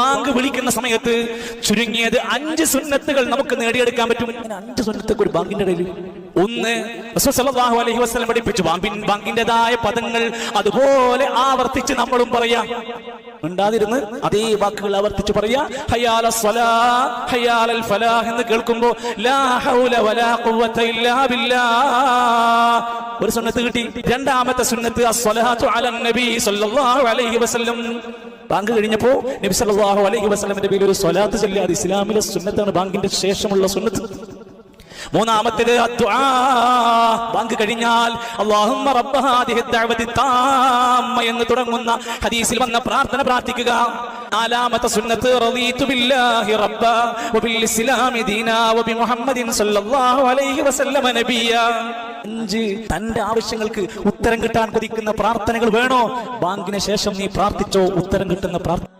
Bank വിളിക്കുന്ന സമയത്ത് ചുരുങ്ങിയത് അഞ്ച് സുന്നത്തുകൾ നമുക്ക് നേടിയെടുക്കാൻ പറ്റും. അഞ്ച് സുന്നത്തൊക്കെ ഒരു ബാങ്കിന്റെ ഇടയിൽ. ഒന്ന് അലൈഹി വസല്ലം പഠിപ്പിച്ചു. ബാമ്പിൻ ബാങ്കിന്റെതായ പദങ്ങൾ അതുപോലെ ആവർത്തിച്ച് നമ്മളും പറയാം. ഉണ്ടാതിരുന്ന് അതേ വാക്കുകൾ ആവർത്തിച്ച് പറയാ. ഹയാല എന്ന് കേൾക്കുമ്പോ ലാ ഹൗല വലാ ഇല്ലാ ബില്ലാഹ് ഒരു സുന്നത്ത് കിട്ടി. രണ്ടാമത്തെ സുന്നത്ത് ബാങ്ക് കഴിഞ്ഞപ്പോ നബി സല്ലല്ലാഹു അലൈഹി വസല്ലമയുടെ പേരിൽ ഒരു സ്വലാത്ത് ചൊല്ലി ഇസ്ലാമിലെ സുന്നത്താണ് ബാങ്കിന്റെ ശേഷമുള്ള സുന്നത്ത്. മൂന്നാമത്തേത്. ബാങ്ക് കഴിഞ്ഞാൽ എന്ന് തുടങ്ങുന്ന ഹദീസിൽ വന്ന പ്രാർത്ഥന പ്രാർത്ഥിക്കുക. നാലാമത്തെ സുന്നത്ത് റളീതു ബില്ലാഹി റബ്ബ വബിൽ ഇസ്ലാമി ദീനാ വബി മുഹമ്മദിൻ സല്ലല്ലാഹു അലൈഹി വസല്ലമ നബിയ. അഞ്ച് തന്റെ ആവശ്യങ്ങൾക്ക് ഉത്തരം കിട്ടാൻ കൊതിക്കുന്ന പ്രാർത്ഥനകൾ വേണോ? ബാങ്കിന് ശേഷം നീ പ്രാർത്ഥിച്ചോ? ഉത്തരം കിട്ടുന്ന പ്രാർത്ഥന